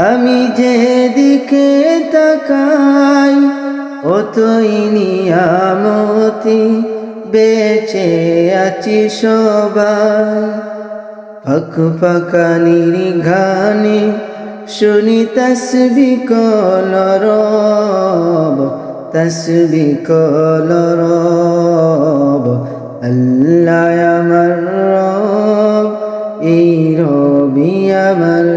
আমি যেদিকে তাকাই, অতই নিয়ামতি বেঁচে আছি সবাই। ফক ফকানির ঘানে শুনি তসবি কলরব তসবি কলরব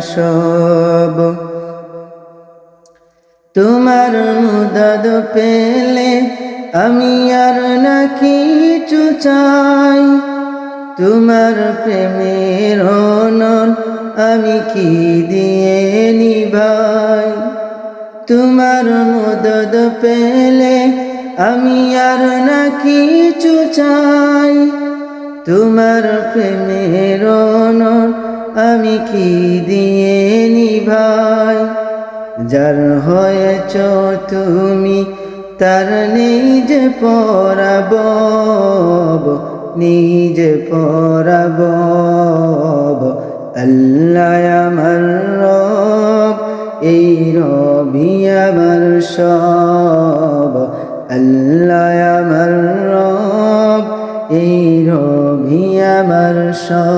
সব। তোমার মুদদ পেলে আমি আর না কিছু চাই। তোমার প্রেমের অনল আমি কি দিয়ে নিভাই? তোমার মদদ পেলে আমি আর না কিছু চাই। তোমার প্রেমের অনল আমি কি দিয়ে নিভাই? যার হয়েছ তুমি, তার নিজ পরাব নিজ পরাব আল্লাহ আমার রব, এই রবি আমার সব। আল্লাহ আমার রব, এই রবি আমার সব।